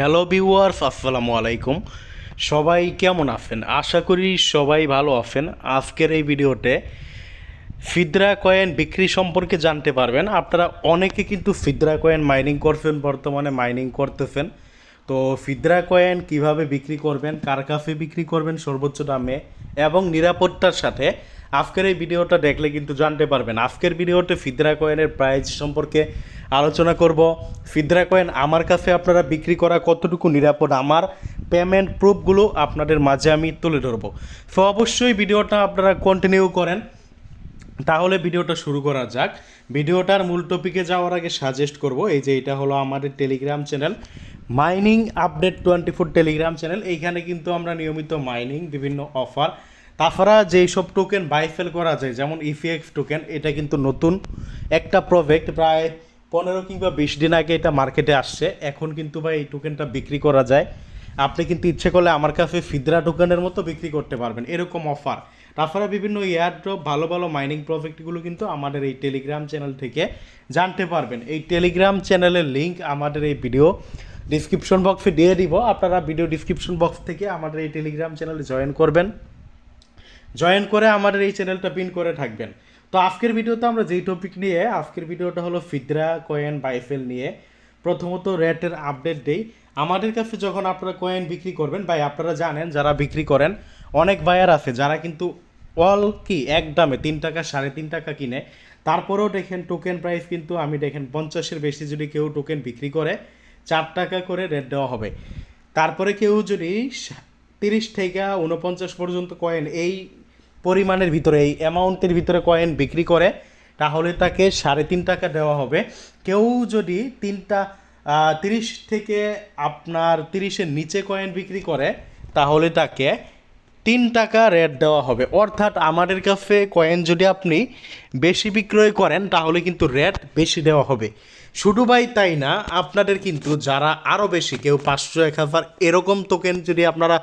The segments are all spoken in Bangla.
হ্যালো ভিউয়ার্স আসসালামু আলাইকুম। সবাই কেমন আছেন? আশা করি সবাই ভালো আছেন। আজকের এই ভিডিওতে ফিদ্রা কয়েন বিক্রি সম্পর্কে জানতে পারবেন। আপনারা অনেকে কিন্তু ফিদ্রা কয়েন মাইনিং করছেন, বর্তমানে মাইনিং করতেছেন। তো ফিদ্রা কয়েন কীভাবে বিক্রি করবেন, কার কাছে বিক্রি করবেন সর্বোচ্চ দামে এবং নিরাপত্তার সাথে আজকের এই ভিডিওটা দেখলে কিন্তু জানতে পারবেন। আজকের ভিডিওতে ফিদ্রা কয়েনের প্রাইস সম্পর্কে আলোচনা করব। ফিদ্রা কয়েন আমার কাছে আপনারা বিক্রি করা কতটুকু নিরাপদ, আমার পেমেন্ট প্রুফগুলো আপনাদের মাঝে আমি তুলে ধরবো। তো অবশ্যই ভিডিওটা আপনারা কন্টিনিউ করেন। তাহলে ভিডিওটা শুরু করা যাক। ভিডিওটার মূল টপিকে যাওয়ার আগে সাজেস্ট করব, এই যে এটা হলো আমাদের Telegram channel mining update twenty four Telegram channel এইখানে কিন্তু আমরা নিয়মিত মাইনিং বিভিন্ন অফার তাছাড়া যেই সব টোকেন বাইফেল করা যায়, যেমন ইফিএক্স টোকেন এটা কিন্তু নতুন একটা প্রজেক্ট প্রায় পনেরো কিংবা বিশ দিন আগে এটা মার্কেটে আসছে। এখন কিন্তু ভাই এই টোকেনটা বিক্রি করা যায়। আপনি কিন্তু ইচ্ছে করলে আমার কাছে ফিদরা টোকেনের মতো বিক্রি করতে পারবেন, এরকম অফার তাছাড়া বিভিন্ন এয়ারড্রপ ভালো ভালো মাইনিং প্রজেক্টগুলো কিন্তু আমাদের এই টেলিগ্রাম চ্যানেল থেকে জানতে পারবেন। এই টেলিগ্রাম চ্যানেলের লিঙ্ক আমাদের এই ভিডিও ডিসক্রিপশন বক্সে দিয়ে দিব। আপনারা ভিডিও ডিসক্রিপশন বক্স থেকে আমাদের এই টেলিগ্রাম চ্যানেলে জয়েন করবেন। জয়েন করে আমাদের এই চ্যানেলটা পিন করে থাকবেন। তো আজকের ভিডিওতে আমরা যেই টপিক নিয়ে, আজকের ভিডিওটা হলো ফিদ্রা কয়েন বাইফেল নিয়ে। প্রথমত রেটের আপডেট দেই। আমাদের কাছে যখন আপনারা কয়েন বিক্রি করবেন, ভাই, আপনারা জানেন, যারা বিক্রি করেন, অনেক বায়ার আছে যারা কিন্তু অল কি, এক দামে তিন টাকা, সাড়ে তিন টাকা কিনে। তারপরেও দেখেন টোকেন প্রাইস কিন্তু আমি দেখেন পঞ্চাশের বেশি যদি কেউ টোকেন বিক্রি করে, চার টাকা করে রেট দেওয়া হবে। তারপরে কেউ যদি তিরিশ থেকে উনপঞ্চাশ পর্যন্ত কয়েন এই পরিমাণের ভিতরে, এই অ্যামাউন্টের ভিতরে কয়েন বিক্রি করে, তাহলে তাকে সাড়ে তিন টাকা দেওয়া হবে। কেউ যদি তিনটা তিরিশ থেকে আপনার তিরিশের নিচে কয়েন বিক্রি করে, তাহলে তাকে তিন টাকা রেট দেওয়া হবে। অর্থাৎ আমাদের কাছে কয়েন যদি আপনি বেশি বিক্রয় করেন, তাহলে কিন্তু রেট বেশি দেওয়া হবে। শুধু ভাই তাই না, আপনাদের কিন্তু যারা আরও বেশি, কেউ পাঁচশো, এক হাজার, এরকম টোকেন যদি আপনারা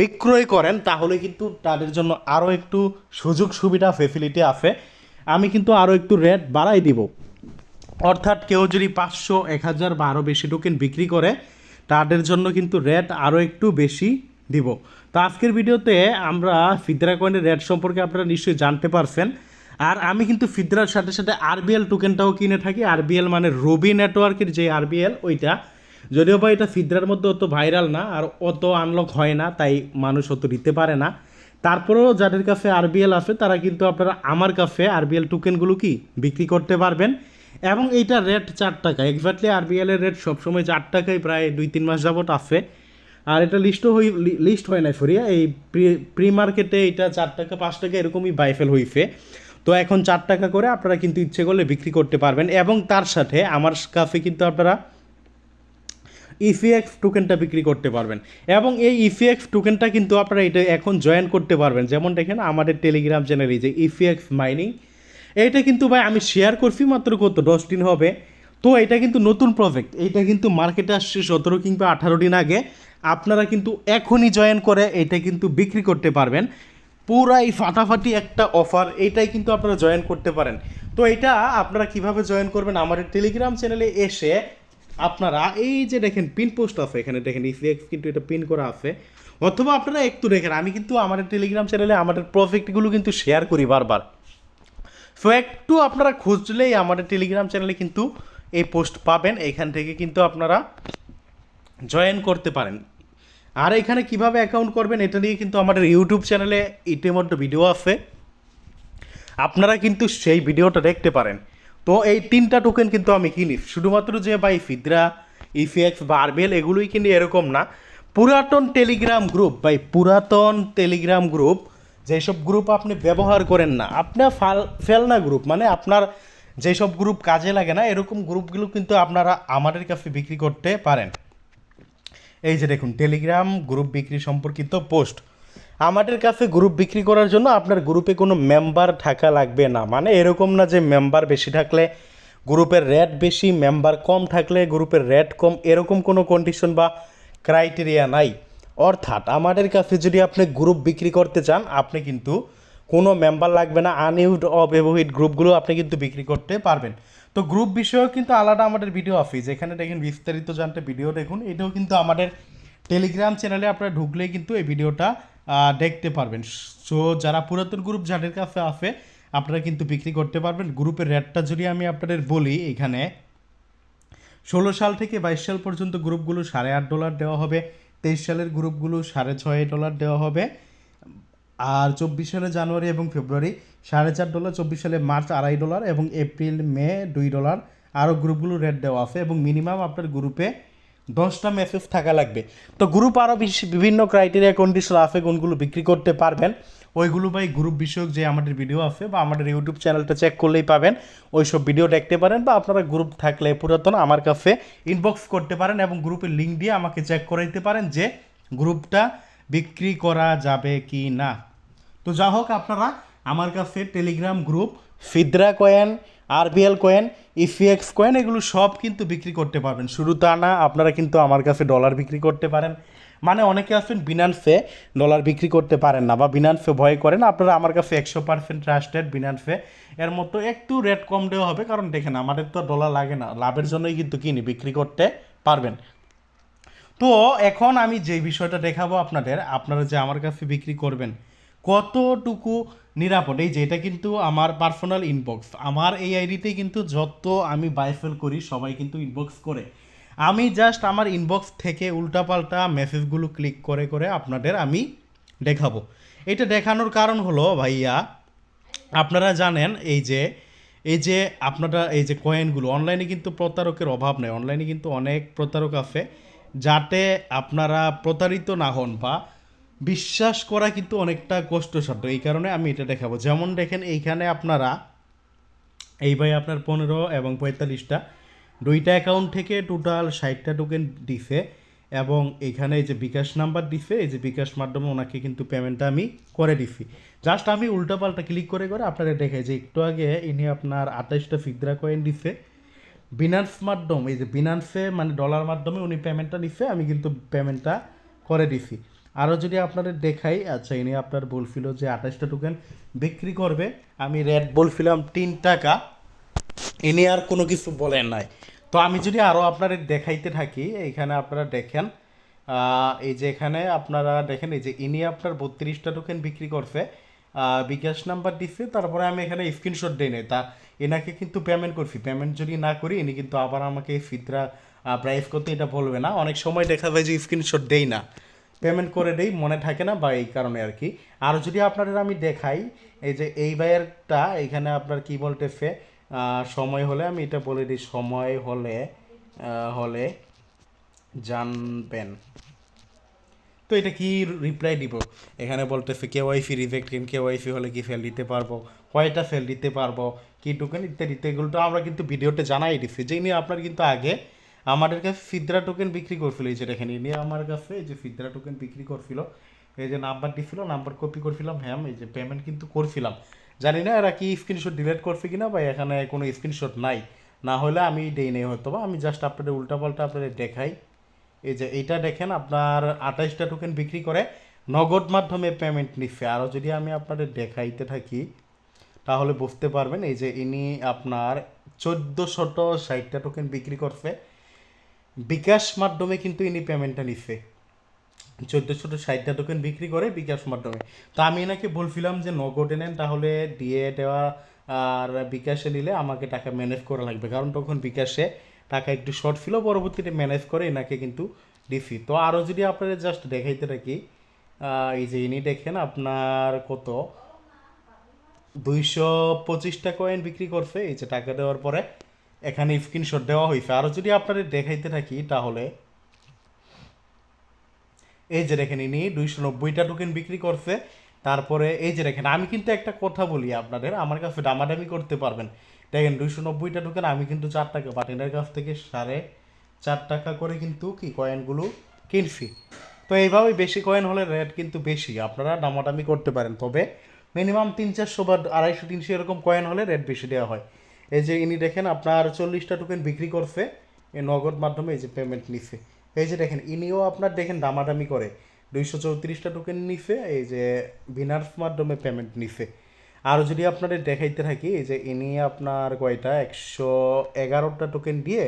বিক্রয় করেন, তাহলে কিন্তু তাদের জন্য আরও একটু সুযোগ সুবিধা ফেসিলিটি আছে। আমি কিন্তু আরও একটু রেট বাড়াই দিব। অর্থাৎ কেউ যদি পাঁচশো, এক হাজার বা আরও বেশি টোকেন বিক্রি করে, তাদের জন্য কিন্তু রেট আরও একটু বেশি দিব। তো আজকের ভিডিওতে আমরা ফিদ্রা কয়েনের রেট সম্পর্কে আপনারা নিশ্চয়ই জানতে পারছেন। আর আমি কিন্তু ফিদরার সাথে সাথে আরবিএল টোকেনটাও কিনে থাকি। আরবিএল মানে রবি নেটওয়ার্কের যে আরবিএল ওইটা। যদিও বা এটা ফিদরার মধ্যে অত ভাইরাল না, আর অত আনলক হয় না, তাই মানুষ অত দিতে পারে না। তারপরেও যাদের কাছে আরবিএল আছে, তারা কিন্তু আপনারা আমার কাছে আরবিএল টোকেনগুলো কি বিক্রি করতে পারবেন। এবং এইটা রেট চার টাকা। এক্স্যাক্টলি আরবিএল এর রেট সবসময় চার টাকায় প্রায় দুই তিন মাস যাবত আছে। আর এটা লিস্টও হই লিস্ট হয় না ফরিয়া এই প্রি মার্কেটে এটা চার টাকা, পাঁচ টাকা এরকমই বাইফেল হইছে। তো এখন চার টাকা করে আপনারা কিন্তু ইচ্ছে করলে বিক্রি করতে পারবেন এবং তার সাথে আমার কাছে কিন্তু আপনারা ইফিএক্স টোকেনটা বিক্রি করতে পারবেন। এবং এই ইফিএক্স টোকেনটা কিন্তু আপনারা এটা এখন জয়েন করতে পারবেন। যেমন দেখেন আমাদের টেলিগ্রাম চ্যানেলে যে ইফিএক্স মাইনিং এইটা কিন্তু ভাই আমি শেয়ার করছি মাত্র কত? দশ দিন হবে। তো এটা কিন্তু নতুন প্রজেক্ট এইটা কিন্তু মার্কেটে আসছে সতেরো কিংবা আঠারো দিন আগে। আপনারা কিন্তু এখনই জয়েন করে এটা কিন্তু বিক্রি করতে পারবেন। পুরাই ফাটাফাটি একটা অফার এইটাই কিন্তু আপনারা জয়েন করতে পারেন। তো এটা আপনারা কীভাবে জয়েন করবেন আমাদের টেলিগ্রাম চ্যানেলে এসে আপনারা এই যে দেখেন পিন পোস্ট আছে এখানে। দেখেন ইফিএক্স কিন্তু এটা পিন করা আছে। অথবা আপনারা একটু দেখেন, আমি কিন্তু আমাদের টেলিগ্রাম চ্যানেলে আমাদের প্রজেক্টগুলো কিন্তু শেয়ার করি বারবার। সো একটু আপনারা খুঁজলেই আমাদের টেলিগ্রাম চ্যানেলে কিন্তু এই পোস্ট পাবেন। এখান থেকে কিন্তু আপনারা জয়েন করতে পারেন। আর এখানে কীভাবে অ্যাকাউন্ট করবেন, এটা নিয়ে কিন্তু আমাদের ইউটিউব চ্যানেলে ইতিমধ্যে ভিডিও আছে। আপনারা কিন্তু সেই ভিডিওটা দেখতে পারেন। তো, এই তিনটা টোকেন কিন্তু আমি কিনি। শুধুমাত্র যে বাই ফিদ্রা ইফিএক্স বা আরবিএল এগুলোই কিনি, এরকম না। পুরাতন টেলিগ্রাম গ্রুপ বাই পুরাতন টেলিগ্রাম গ্রুপ যেসব গ্রুপ আপনি ব্যবহার করেন না আপনার ফাল ফেলনা গ্রুপ মানে আপনার যেসব গ্রুপ কাজে লাগে না, এরকম গ্রুপগুলো কিন্তু আপনারা আমাদের কাছে বিক্রি করতে পারেন। এই যে দেখুন টেলিগ্রাম গ্রুপ বিক্রি সম্পর্কিত পোস্ট আমাদের কাছে গ্রুপ বিক্রি করার জন্য আপনার গ্রুপে কোনো মেম্বার থাকা লাগবে না। মানে এরকম না যে মেম্বার বেশি থাকলে গ্রুপের রেট বেশি মেম্বার কম থাকলে গ্রুপের রেট কম, এরকম কোনো কন্ডিশন বা ক্রাইটেরিয়া নাই। অর্থাৎ আমাদের কাছে যদি আপনি গ্রুপ বিক্রি করতে চান, আপনি কিন্তু কোনো মেম্বার লাগবে না আনইউড অব্যবহৃত গ্রুপগুলো আপনি কিন্তু বিক্রি করতে পারবেন। তো গ্রুপ বিষয়েও কিন্তু আলাদা আমাদের ভিডিও অফিস এখানে দেখেন বিস্তারিত জানতে ভিডিও দেখুন। এটাও কিন্তু আমাদের টেলিগ্রাম চ্যানেলে আপনারা ঢুকলেই কিন্তু এই ভিডিওটা দেখতে পারবেন। সো যারা পুরাতন গ্রুপ যাদের কাছে আছে, আপনারা কিন্তু বিক্রি করতে পারবেন। গ্রুপের রেটটা যদি আমি আপনাদের বলি, এখানে ষোলো সাল থেকে বাইশ সাল পর্যন্ত গ্রুপগুলো সাড়ে আট ডলার দেওয়া হবে। তেইশ সালের গ্রুপগুলো সাড়ে ছয় ডলার দেওয়া হবে। আর চব্বিশ সালে জানুয়ারি এবং ফেব্রুয়ারি সাড়ে চার ডলার, চব্বিশ সালে মার্চ আড়াই ডলার এবং এপ্রিল, মে দুই ডলার। আরও গ্রুপগুলো রেট দেওয়া আছে এবং মিনিমাম আপনার গ্রুপে দশটা মেসেজ থাকা লাগবে। তো গ্রুপ আরও বিভিন্ন ক্রাইটেরিয়া কন্ডিশন আছে, কোনগুলো বিক্রি করতে পারবেন। ওইগুলো ভাই গ্রুপ বিষয়ক যে আমাদের ভিডিও আছে বা আমাদের ইউটিউব চ্যানেলটা চেক করলেই পাবেন। ওই সব ভিডিও দেখতে পারেন বা আপনারা গ্রুপ থাকলে পুরাতন আমার কাছে ইনবক্স করতে পারেন এবং গ্রুপের লিঙ্ক দিয়ে আমাকে চেক করে দিতে পারেন যে গ্রুপটা বিক্রি করা যাবে কি না তো যা হোক আপনারা আমার কাছে Telegram group ফিদ্রা coin RBL coin EFX coin এগুলো সব কিন্তু বিক্রি করতে পারবেন। শুরু তা না, আপনারা কিন্তু আমার কাছে ডলার বিক্রি করতে পারেন। মানে অনেকে আছেন বিনান্সে ডলার বিক্রি করতে পারেন না বা বিনান্সে ভয় করেন। আপনারা আমার কাছে একশো পার্সেন্ট ট্রাস্টেড বিনান্সে এর মতো একটু রেট কম দেওয়া হবে, কারণ দেখেন, আমাদের তো ডলার লাগে না। লাভের জন্যই কিন্তু কিনি, বিক্রি করতে পারবেন। তো এখন আমি যে বিষয়টা দেখাবো আপনাদের, আপনারা যে আমার কাছে বিক্রি করবেন কতটুকু নিরাপদ? এই যে, এটা কিন্তু আমার পার্সোনাল ইনবক্স আমার এই আইডিতে কিন্তু যত আমি বাইফেল করি, সবাই কিন্তু ইনবক্স করে। আমি জাস্ট আমার ইনবক্স থেকে উল্টাপাল্টা মেসেজগুলো ক্লিক করে করে আপনাদের আমি দেখাবো। এটা দেখানোর কারণ হলো, ভাইয়া, আপনারা জানেন, এই যে এই যে আপনারা, এই যে কয়েনগুলো অনলাইনে কিন্তু প্রতারকের অভাব নেই। অনলাইনে কিন্তু অনেক প্রতারক আছে। যাতে আপনারা প্রতারিত না হন বা বিশ্বাস করা কিন্তু অনেকটা কষ্টসাধ্য। এই কারণে আমি এটা দেখাবো। যেমন দেখেন, এইখানে আপনারা, এই ভাই আপনার পনেরো এবং পঁয়তাল্লিশটা, দুইটা অ্যাকাউন্ট থেকে টোটাল ষাটটা টোকেন দিছে এবং এখানে এই যে বিকাশ নাম্বার দিছে, এই যে বিকাশ মাধ্যমে ওনাকে কিন্তু পেমেন্টটা আমি করে দিছি। জাস্ট আমি উল্টাপাল্টা ক্লিক করে করে আপনারা দেখে যে একটু আগে ইনি আপনার আঠাইশটা ফিদ্রা কয়েন দিছে। বিনান্স মাধ্যম, এই যে বিনান্সে মানে ডলার মাধ্যমে উনি পেমেন্টটা নিচ্ছে আমি কিন্তু পেমেন্টটা করে দিছি। আরও যদি আপনাদের দেখাই আচ্ছা ইনি আপনার বলছিল যে আঠাশটা টোকেন বিক্রি করবে। আমি রেট বলছিলাম তিন টাকা। ইনি আর কোনো কিছু বলেন নাই। তো আমি যদি আরও আপনাদের দেখাইতে থাকি এইখানে আপনারা দেখেন এই যে এখানে আপনারা দেখেন, এই যে ইনি আপনার বত্রিশটা টোকেন বিক্রি করছে বিকাশ নাম্বার দিচ্ছে তারপরে আমি এখানে স্ক্রিনশট দিই নাই। তা এনাকে কিন্তু পেমেন্ট করছি। পেমেন্ট যদি না করি, ইনি কিন্তু আবার আমাকে ফিতরা প্রাইস করতে এটা বলবে না। অনেক সময় দেখা যায় যে স্ক্রিনশট দেই না। পেমেন্ট করে দেই, মনে থাকে না বা এই কারণে আর কি। আর যদি আপনাদের আমি দেখাই, এই যে এই বাইয়েরটা এখানে আপনার কি বলতেছে সময় হলে আমি এটা বলে দিই, সময় হলে হলে জানবেন। তো এটা কি রিপ্লাই দিব? এখানে বলতেছে কে ওয়াইফি রিজেক্ট কে ওয়াইফি হলে কি ফেল দিতে পারব? কয়টা ফেল দিতে পারব? কি টোকেন ইত্যাদি ইত্যাদি এগুলো তো আমরা কিন্তু ভিডিওতে জানাই দিচ্ছি যে নিয়ে আপনার কিন্তু আগে আমাদের কাছে ফিদ্রা টোকেন বিক্রি করছিল, এই যে দেখেন ইনি আমার কাছে এই যে ফিদ্রা টোকেন বিক্রি করছিল, এই যে নাম্বার দিছিল নাম্বার কপি করছিলাম হ্যাঁ এই যে পেমেন্ট কিন্তু করছিলাম। জানি না এরা কি স্ক্রিনশট ডিলিট করছে কিনা, বা এখানে কোনো স্ক্রিনশট নাই। না হলে আমি দেই নেই হয়তো বা, আমি জাস্ট আপনাদের উল্টাপাল্টা আপনাদের দেখাই। এই যে এইটা দেখেন, আপনার আঠাইশটা টোকেন বিক্রি করে, নগদ মাধ্যমে পেমেন্ট নিচ্ছে। আরও যদি আমি আপনাদের দেখাইতে থাকি, তাহলে বুঝতে পারবেন, এই যে ইনি আপনার চোদ্দোশত ষাটটা টোকেন বিক্রি করছে। বিকাশ মাধ্যমে কিন্তু ইনি পেমেন্টটা নিচ্ছে চোদ্দোশো ষাটটা টোকেন বিক্রি করে বিকাশ মাধ্যমে। তো আমি এনাকে বলছিলাম যে, নগদে নেন, তাহলে দিয়ে দেওয়া, আর বিকাশে নিলে আমাকে টাকা ম্যানেজ করা লাগবে। কারণ তখন বিকাশে টাকা একটু শর্ট ছিল, পরবর্তীতে ম্যানেজ করে এনাকে কিন্তু দিছি। তো আরও যদি আপনাদের জাস্ট দেখাইতে থাকি এই যে ইনি দেখেন আপনার কত? দুইশো পঁচিশটা কয়েন বিক্রি করছে, এই যে টাকা দেওয়ার পরে। এখানে স্ক্রিনশট দেওয়া হয়েছে। আরও যদি আপনাদের দেখাইতে থাকি, তাহলে এই যে দেখেন ইনি দুইশো নব্বইটা টোকেন বিক্রি করছে। তারপরে এই যে দেখেন, আমি কিন্তু একটা কথা বলি আপনাদের, আমার কাছে দামাদামি করতে পারবেন। দেখেন দুইশো নব্বইটা টোকেন আমি কিন্তু চার টাকা পাটিনের কাছ থেকে সাড়ে চার টাকা করে কিন্তু কি কয়েনগুলো কিনছি। তো এইভাবে বেশি কয়েন হলে রেট কিন্তু বেশি, আপনারা দামাদামি করতে পারেন। তবে মিনিমাম তিন চারশো বা আড়াইশো, তিনশো এরকম কয়েন হলে রেট বেশি দেওয়া হয়। এই যে ইনি দেখেন আপনার চল্লিশটা টোকেন বিক্রি করছে এই নগদ মাধ্যমে এই যে পেমেন্ট নিছে। এই যে দেখেন, ইনিও আপনার দেখেন দামাদামি করে। দুইশো চৌত্রিশটা টোকেন নিছে, এই যে বিনার্স মাধ্যমে পেমেন্ট নিছে। আরও যদি আপনাদের দেখাইতে থাকি, এই যে ইনি আপনার কয়টা, একশো এগারোটা টোকেন দিয়ে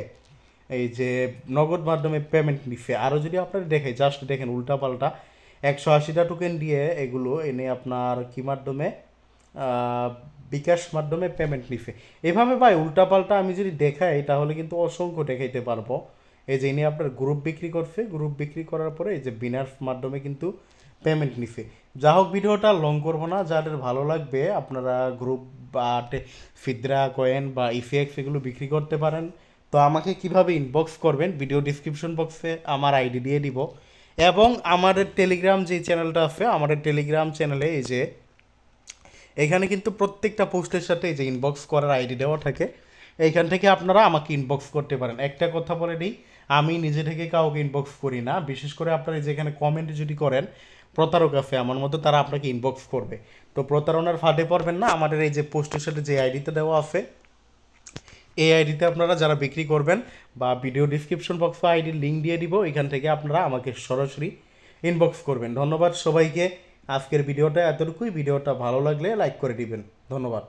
এই যে নগদ মাধ্যমে পেমেন্ট নিছে। আরও যদি আপনারা দেখে জাস্ট দেখেন উল্টাপাল্টা একশো আশিটা টোকেন দিয়ে এগুলো এনে আপনার কি মাধ্যমে বিকাশ মাধ্যমে পেমেন্ট নিছে। এভাবে ভাই উল্টাপাল্টা আমি যদি দেখাই, তাহলে কিন্তু অসংখ্য দেখাইতে পারব। এই যে ইনি আপনার গ্রুপ বিক্রি করছে গ্রুপ বিক্রি করার পরে এই যে বিনার মাধ্যমে কিন্তু পেমেন্ট নিছে। যা হোক, ভিডিওটা লং করব না, যাদের ভালো লাগবে, আপনারা গ্রুপ বা ফিদ্রা কয়েন বা ইফিএক্স এগুলো বিক্রি করতে পারেন। তো আমাকে কীভাবে ইনবক্স করবেন ভিডিও ডিসক্রিপশন বক্সে আমার আইডি দিয়ে দিব। এবং আমাদের টেলিগ্রাম যে চ্যানেলটা আছে, আমাদের টেলিগ্রাম চ্যানেলে এই যে এখানে কিন্তু প্রত্যেকটা পোস্টের সাথে যে ইনবক্স করার আইডি দেওয়া থাকে, এইখান থেকে আপনারা আমাকে ইনবক্স করতে পারেন। একটা কথা বলে নিই, আমি নিজে থেকে কাউকে ইনবক্স করি না। বিশেষ করে আপনারা যেখানে কমেন্ট যদি করেন, প্রতারক আছে, আমার মতো তারা আপনাকে ইনবক্স করবে। তো প্রতারণার ফাঁদে পড়বেন না, আমাদের এই যে পোস্টের সাথে যে আইডিতে দেওয়া আছে, এই আইডিতে আপনারা যারা বিক্রি করবেন বা ভিডিও ডিসক্রিপশন বক্সে আইডির লিঙ্ক দিয়ে দিব, এখান থেকে আপনারা আমাকে সরাসরি ইনবক্স করবেন। ধন্যবাদ সবাইকে। আজকের ভিডিওটা এতটুকুই। ভিডিওটা ভালো লাগলে লাইক করে দিবেন। ধন্যবাদ।